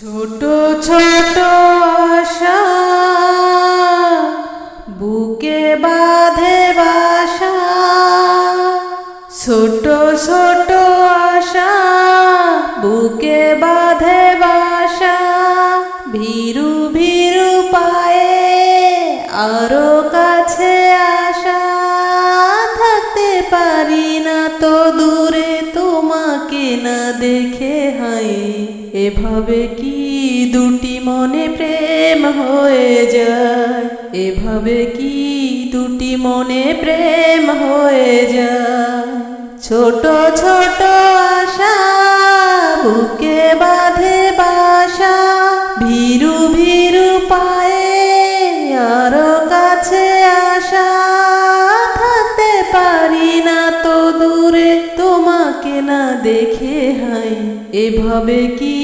ছোট ছোট আশা, বুকে বাঁধে বাসা। ছোট ছোট আশা, বুকে বাঁধে বাসা। ভীরু ভীরু পায়ে আরও কাছে আসা থাকতে পারি না তো দূরে, তোমাকে না দেখে হাই। এভাবে কি দুটি মনে প্রেম হয়ে যায়? এভাবে কি দুটি মনে প্রেম হয়ে যায়? ছোট ছোট হাই এভাবে কি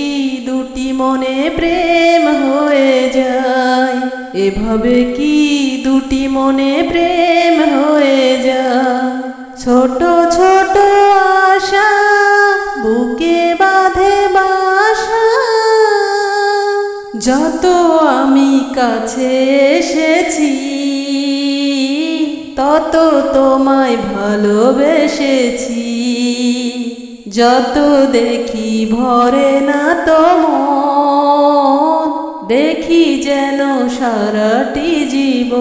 দুটি মনে প্রেম হয়ে যায়? এভাবে কি দুটি মনে প্রেম হয়ে যায়? ছোট ছোট আশা বুকে বাঁধে বাসা। যত আমি কাছে এসেছি, তত তোমায় ভালোবেসেছি। যত দেখি ভরে না তো মন দেখি যেন সারাটি জীব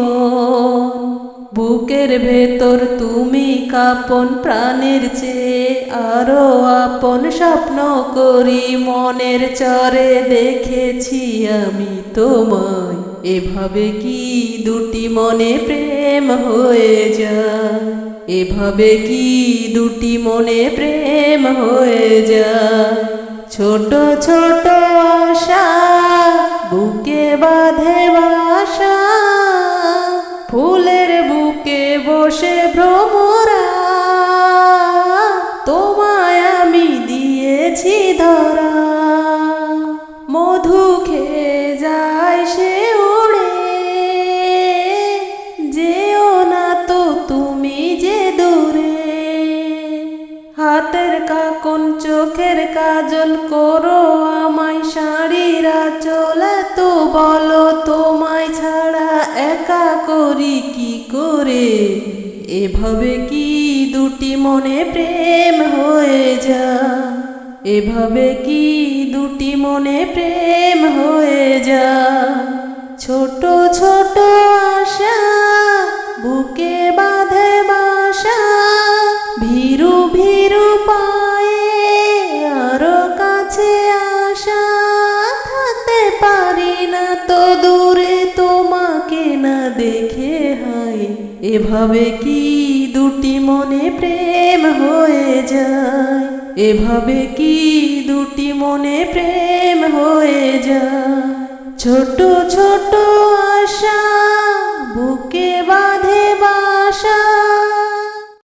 বুকের ভেতর তুমি কাপন, প্রাণের চেয়ে আরও আপন স্বপ্ন করি। মনের চরে দেখেছি আমি তোমায়। এভাবে কি দুটি মনে প্রেম হয়ে যায়? এভাবে কি দুটি মনে প্রেম হয়ে যায়? ছোট ছোট আশা হাতের কাকন, চোখের কাজল করো আমায়, শাড়িরা চলে তো বলো, তোমায় ছাড়া একা করি কি করে? এভাবে কি দুটি মনে প্রেম হয়ে যা এভাবে কি দুটি মনে প্রেম হয়ে যা ছোট ছোট দেখে হাই এভাবে কি দুটি মনে প্রেম হয়ে যায়? এভাবে কি দুটি মনে প্রেম হয়ে যায়? ছোট ছোট